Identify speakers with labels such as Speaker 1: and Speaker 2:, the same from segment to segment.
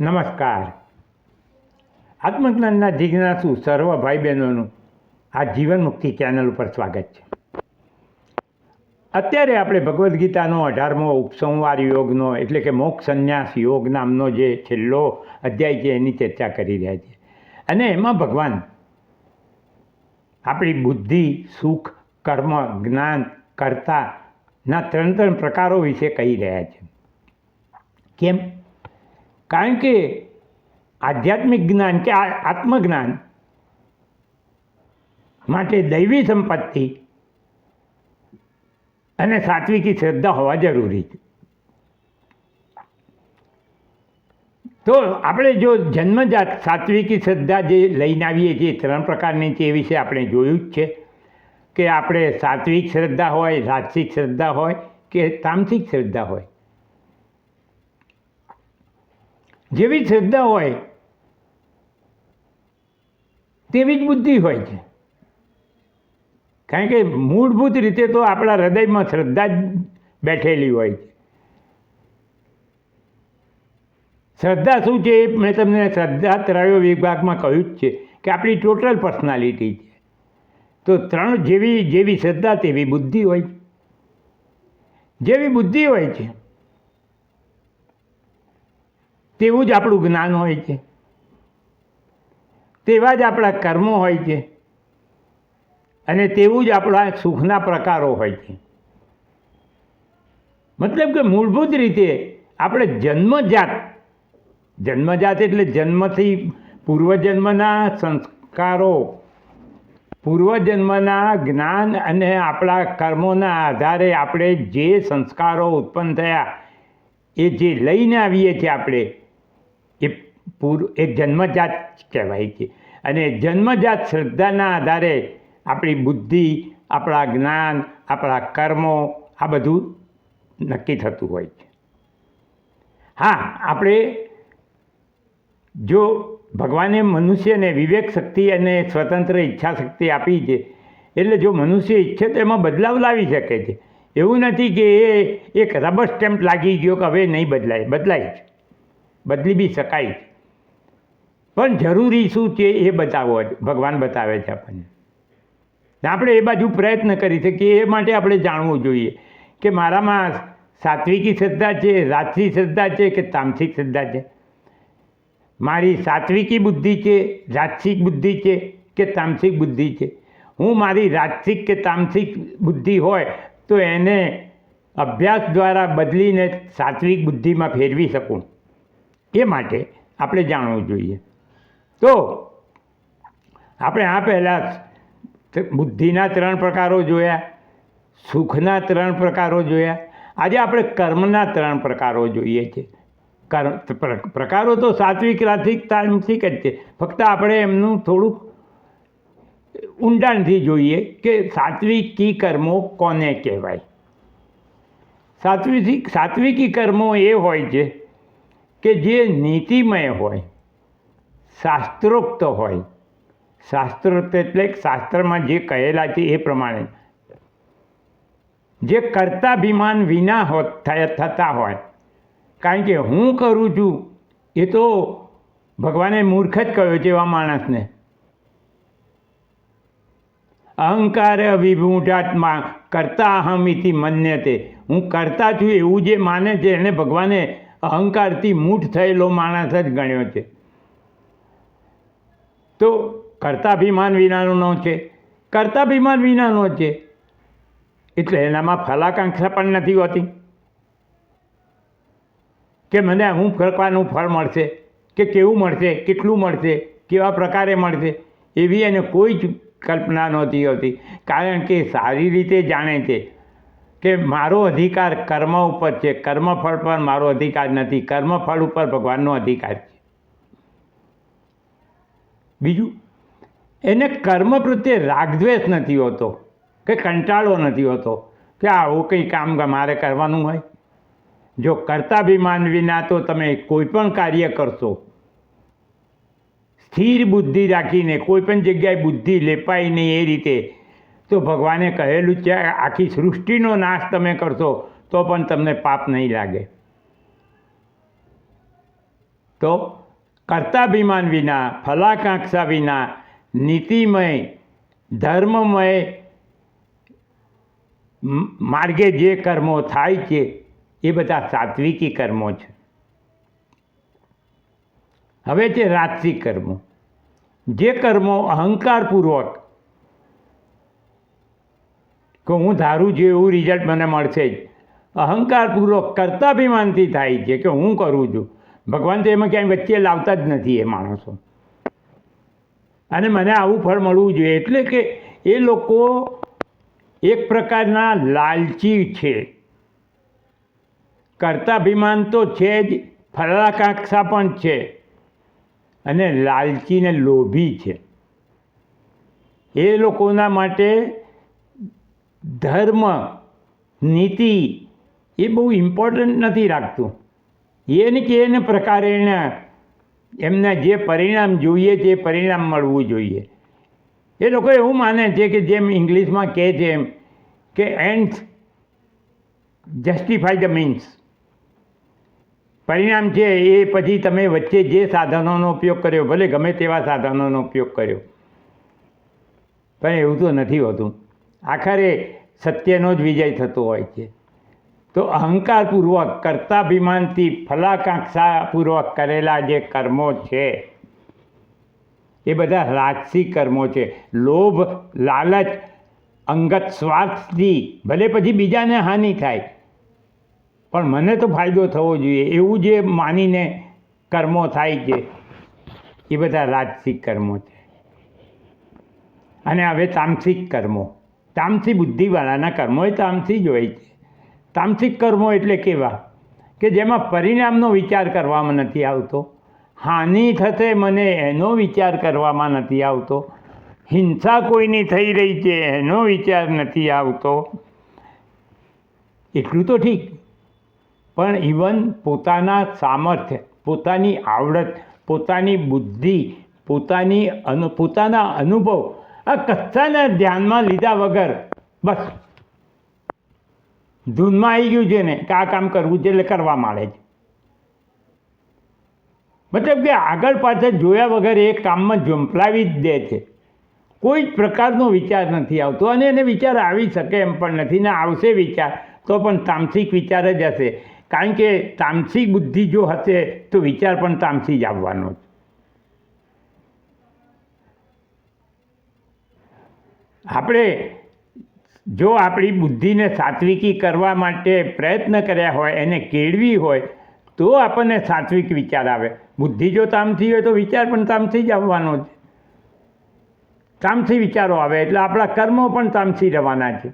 Speaker 1: નમસ્કાર. આત્મજ્ઞાનના જિજ્ઞાસુ સર્વ ભાઈ બહેનોનું આ જીવન મુક્તિ ચેનલ ઉપર સ્વાગત છે. અત્યારે આપણે ભગવદ્ ગીતાનો અઢારમો ઉપસંવાર યોગનો, એટલે કે મોક્ષ સંન્યાસ યોગ નામનો જે છેલ્લો અધ્યાય છે એની ચર્ચા કરી રહ્યા છીએ. અને એમાં ભગવાન આપણી બુદ્ધિ, સુખ, કર્મ, જ્ઞાન કર્તાના ત્રણ ત્રણ પ્રકારો વિશે કહી રહ્યા છે. કેમ? કારણ કે આધ્યાત્મિક જ્ઞાન કે આત્મજ્ઞાન માટે દૈવી સંપત્તિ અને સાત્વિકી શ્રદ્ધા હોવા જરૂરી છે. તો આપણે જો જન્મજાત સાત્વિકી શ્રદ્ધા જે લઈને આવીએ છીએ ત્રણ પ્રકારની છે, એ વિશે આપણે જોયું જ છે કે આપણે સાત્વિક શ્રદ્ધા હોય રાજસિક શ્રદ્ધા હોય કે તામસિક શ્રદ્ધા હોય. જેવી શ્રદ્ધા હોય, તેવી જ બુદ્ધિ હોય છે. કારણ કે મૂળભૂત રીતે તો આપણા હૃદયમાં શ્રદ્ધા જ બેઠેલી હોય છે. શ્રદ્ધા શું છે એ મેં તમને શ્રદ્ધા ત્રયો વિભાગમાં કહ્યું જ છે કે આપણી ટોટલ પર્સનાલિટી છે. તો ત્રણ જેવી જેવી શ્રદ્ધા તેવી બુદ્ધિ હોય જેવી બુદ્ધિ હોય છે તેવું જ આપણું જ્ઞાન હોય છે. તેવા જ આપણા કર્મો હોય છે. અને તેવું જ આપણા સુખના પ્રકારો હોય છે. મતલબ કે મૂળભૂત રીતે આપણે જન્મજાત જન્મજાત એટલે જન્મથી પૂર્વજન્મના સંસ્કારો, પૂર્વજન્મના જ્ઞાન અને આપણા કર્મોના આધારે આપણે જે સંસ્કારો ઉત્પન્ન થયા, એ જે લઈને આવીએ છીએ આપણે એ પૂર, એ જન્મજાત કહેવાય છે. અને જન્મજાત શ્રદ્ધાના આધારે આપણી બુદ્ધિ, આપણા જ્ઞાન, આપણા કર્મો, આ બધું નક્કી થતું હોય છે. હા, આપણે જો ભગવાને મનુષ્યને વિવેક શક્તિ અને સ્વતંત્ર ઈચ્છા શક્તિ આપી છે, એટલે જો મનુષ્ય ઈચ્છે તો એમાં બદલાવ લાવી શકે છે. એવું નથી કે એ એક રબર સ્ટેમ્પ લાગી ગયો કે હવે નહીં બદલાય બદલાય જ બદલી બી શકાય. પણ જરૂરી શું છે એ બતાવો, ભગવાન બતાવે છે આપણને. આપણે એ બાજુ પ્રયત્ન કરી શકીએ એ માટે આપણે જાણવું જોઈએ કે મારામાં સાત્વિકી શ્રદ્ધા છે રાજસી શ્રદ્ધા છે કે તામસિક શ્રદ્ધા છે? મારી સાત્વિકી બુદ્ધિ છે રાજસિક બુદ્ધિ છે કે તામસિક બુદ્ધિ છે? હું મારી રાજસિક કે તામસિક બુદ્ધિ હોય તો એને અભ્યાસ દ્વારા બદલીને સાત્વિક બુદ્ધિમાં ફેરવી શકું. એ માટે આપણે જાણવું જોઈએ. તો આપણે આ પહેલાં બુદ્ધિના ત્રણ પ્રકારો જોયા, સુખના ત્રણ પ્રકારો જોયા. આજે આપણે કર્મના ત્રણ પ્રકારો જોઈએ છે. કર્મ પ્ર- પ્રકારો તો સાત્વિક રાજસિક તાંત્રિક જ છે. ફક્ત આપણે એમનું થોડુંક ઊંડાણથી જોઈએ કે સાત્વિકી કર્મો કોને કહેવાય? સાત્વિક સાત્વિકી કર્મો એ હોય છે કે જે નીતિમય હોય, શાસ્ત્રોક્ત હોય શાસ્ત્રોક્ત એટલે શાસ્ત્રમાં જે કહેલા છે એ પ્રમાણે. જે કર્તાભિમાન વિના થતા હોય. કારણ કે હું કરું છું, એ તો ભગવાને મૂર્ખ જ કહ્યો છે એવા માણસને. અહંકાર વિભૂઢાત્મા કરતા અહમ ઇતિ મન્યતે. હું કરતા છું એવું જે માને છે, એને ભગવાને અહંકારથી મૂઠ થયેલો માણસ જ ગણ્યો છે. તો કર્તાભિમાન વિનાનો છે. કર્તાભિમાન વિનાનો છે. એટલે એનામાં ફલાકાંક્ષા પણ નથી હોતી. કે મને હું ફરકવાનું ફળ મળશે, કે કેવું મળશે, કેટલું મળશે, કેવા પ્રકારે મળશે, એવી એને કોઈ જ કલ્પના નહોતી હોતી. કારણ કે સારી રીતે જાણે છે. કે મારો અધિકાર કર્મ ઉપર છે. કર્મફળ પર મારો અધિકાર નથી. કર્મફળ ઉપર ભગવાનનો અધિકાર છે. બીજું, એને કર્મ પ્રત્યે રાગદ્વેષ નથી હોતો, કે કંટાળો નથી હોતો, કે આવું કંઈ કામ મારે કરવાનું હોય. જો કર્તાભિમાન વિના તો તમે કોઈ પણ કાર્ય કરશો. સ્થિર બુદ્ધિ રાખીને કોઈ પણ જગ્યાએ બુદ્ધિ લેપાય નહીં એ રીતે તો ભગવાને કહેલું છે આખી સૃષ્ટિનો નાશ તમે કરશો, તો પણ તમને પાપ નહીં લાગે. તો કર્તાભિમાન વિના, ફલાકાંક્ષા વિના, નીતિમય, ધર્મમય માર્ગે જે કર્મો થાય છે, એ બધા સાત્વિકી કર્મો છે. હવે છે રાત્રિ કર્મો. જે કર્મો અહંકારપૂર્વક કે હું ધારું છું, એવું રિઝલ્ટ મને મળશે જ. અહંકારપૂર્વક કર્તાભિમાનથી થાય છે કે હું કરું છું. ભગવાન તો એમાં ક્યાંય વચ્ચે લાવતા જ નથી એ માણસો. અને મને આવું ફળ મળવું જોઈએ. એટલે કે એ લોકો એક પ્રકારના લાલચી છે. કર્તાભિમાન તો છે જ ફલાકાંક્ષા પણ છે. અને લાલચીને લોભી છે. એ લોકોના માટે ધર્મ, નીતિ એ બહુ ઇમ્પોર્ટન્ટ નથી રાખતું. એને કે એને પ્રકારે એમને જે પરિણામ જોઈએ છે એ પરિણામ મળવું જોઈએ. એ લોકો એવું માને છે કે જેમ ઇંગ્લિશમાં કહે છે એમ કે એન્ડ જસ્ટિફાય ધ મીન્સ પરિણામ છે એ પછી તમે વચ્ચે જે સાધનોનો ઉપયોગ કર્યો, ભલે ગમે તેવા સાધનોનો ઉપયોગ કર્યો. પણ એવું તો નથી હોતું. આખરે સત્યનો જ વિજય થતો હોય છે. તો અહંકારપૂર્વક, કર્તાભિમાનથી ફલાકાંક્ષાપૂર્વક કરેલા જે કર્મો છે, એ બધા રાજસી કર્મો છે. લોભ, લાલચ, અંગત સ્વાર્થથી ભલે પછી બીજાને હાનિ થાય, પણ મને તો ફાયદો થવો જોઈએ. એવું જે માનીને કર્મો થાય છે, એ બધા રાજસિક કર્મો છે. અને હવે તામસિક કર્મો. તામસી બુદ્ધિવાળાના કર્મો એ તામસી જ હોય છે. તામસિક કર્મો એટલે કેવા? કે જેમાં પરિણામનો વિચાર કરવામાં નથી આવતો. હાનિ થશે મને એનો વિચાર કરવામાં નથી આવતો. હિંસા કોઈની થઈ રહી છે એનો વિચાર નથી આવતો. એટલું તો ઠીક. પણ ઇવન પોતાના સામર્થ્ય, પોતાની આવડત, પોતાની બુદ્ધિ, પોતાની અનુ, પોતાના અનુભવ આ કચ્છાને ધ્યાનમાં લીધા વગર બસ. ધૂનમાં આવી ગયું છે ને, કે આ કામ કરવું છે એટલે કરવા માંડે છે. મતલબ કે આગળ પાછળ જોયા વગર એ કામમાં ઝંપલાવી જ દે છે. કોઈ જ પ્રકારનો વિચાર નથી આવતો અને એને વિચાર આવી શકે એમ પણ નથી. ને આવશે વિચાર, તો પણ તામસિક વિચાર જ હશે. કારણ કે તામસિક બુદ્ધિ જો હશે, તો વિચાર પણ તામસી જ આવવાનો છે. આપણે જો આપણી બુદ્ધિને સાત્વિકી કરવા માટે પ્રયત્ન કર્યા હોય, એને કેળવી હોય, તો આપણને સાત્વિક વિચાર આવે. બુદ્ધિ જો તામસી હોય તો વિચાર પણ તામસી જ આવવાનો છે. તામસી વિચારો આવે, એટલે આપણા કર્મો પણ તામસી રહેવાના છે.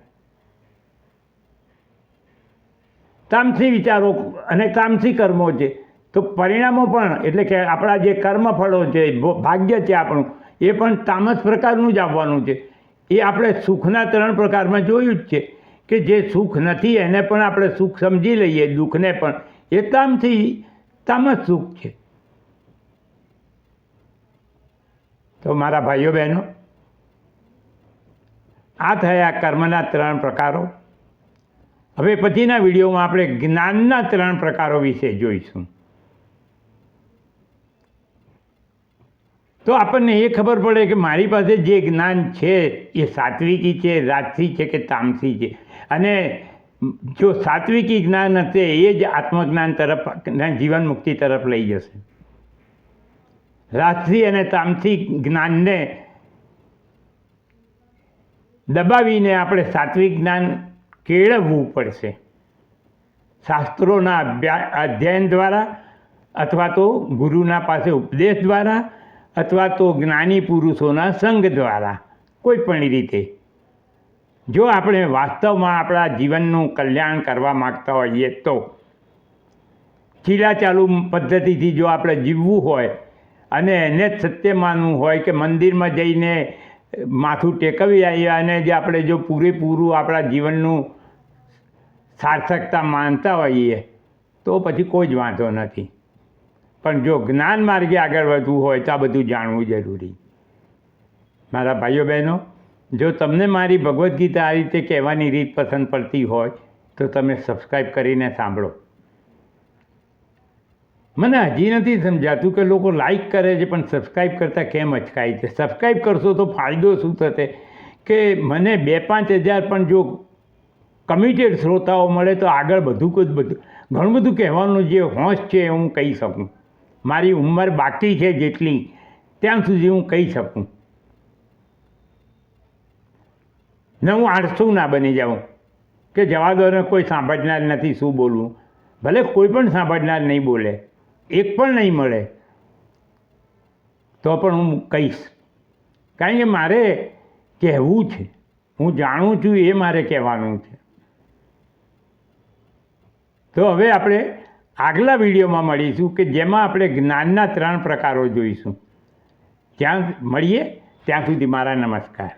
Speaker 1: તામસી વિચારો અને તામસી કર્મો છે. તો પરિણામો પણ, એટલે કે આપણા જે કર્મફળો છે ભાગ્ય છે આપણું, એ પણ તામસ પ્રકારનું જ આવવાનું છે. એ આપણે સુખના ત્રણ પ્રકારમાં જોયું જ છે કે જે સુખ નથી, એને પણ આપણે સુખ સમજી લઈએ, દુઃખને પણ. એ તામથી તામસ સુખ છે. તો મારા ભાઈઓ બહેનો, આ થયા કર્મના ત્રણ પ્રકારો. હવે પછીના વિડીયોમાં આપણે જ્ઞાનના ત્રણ પ્રકારો વિશે જોઈશું. તો આપણને એ ખબર પડે કે મારી પાસે જે જ્ઞાન છે, એ સાત્વિકી છે રાજસી છે કે તામસી છે? અને જો સાત્વિકી જ્ઞાન હશે, એ જ આત્મજ્ઞાન તરફ જીવન મુક્તિ તરફ લઈ જશે. રાજસી અને તામસી જ્ઞાનને દબાવીને આપણે સાત્વિક જ્ઞાન કેળવવું પડશે. શાસ્ત્રોના અધ્યયન દ્વારા અથવા તો ગુરુના પાસે ઉપદેશ દ્વારા અથવા તો જ્ઞાની પુરુષોના સંઘ દ્વારા, કોઈ પણ રીતે. જો આપણે વાસ્તવમાં આપણા જીવનનું કલ્યાણ કરવા માગતા હોઈએ તો, ચીલાચાલુ પદ્ધતિથી જો આપણે જીવવું હોય અને એને જ સત્ય માનવું હોય કે મંદિરમાં જઈને માથું ટેકવી આવીએ અને જે આપણે જો પૂરેપૂરું આપણા જીવનનું સાર્થકતા માનતા હોઈએ, તો પછી કોઈ જ વાંધો નથી. પણ જો જ્ઞાન માર્ગે આગળ વધવું હોય તો આ બધું જાણવું જરૂરી. મારા ભાઈઓ બહેનો, જો તમને મારી ભગવદ્ ગીતા આ રીતે કહેવાની રીત પસંદ પડતી હોય, તો તમે સબસ્ક્રાઈબ કરીને સાંભળો. મને હજી નથી સમજાતું કે લોકો લાઈક કરે છે, પણ સબસ્ક્રાઈબ કરતાં કેમ અચકાય છે? સબસ્ક્રાઈબ કરશો તો ફાયદો શું થશે? કે મને બે પાંચ હજાર પણ જો કમિટેડ શ્રોતાઓ મળે તો આગળ બધું બધું, ઘણું બધું કહેવાનું જે હોશ છે હું કહી શકું. મારી ઉંમર બાકી છે જેટલી, ત્યાં સુધી હું કહી શકું. ને હું આળસુ ના બની જાઉં, કે જવા દો ને કોઈ સાંભળનાર નથી શું બોલવું. ભલે કોઈ પણ સાંભળનાર નહીં બોલે, એક પણ નહીં મળે, તો પણ હું કહીશ. કારણ કે મારે કહેવું છે, હું જાણું છું એ મારે કહેવાનું છે. તો હવે આપણે આગલા વિડીયોમાં મળીશું કે જેમાં આપણે જ્ઞાનના ત્રણ પ્રકારો જોઈશું. ત્યાં મળીએ, ત્યાં સુધી મારા નમસ્કાર.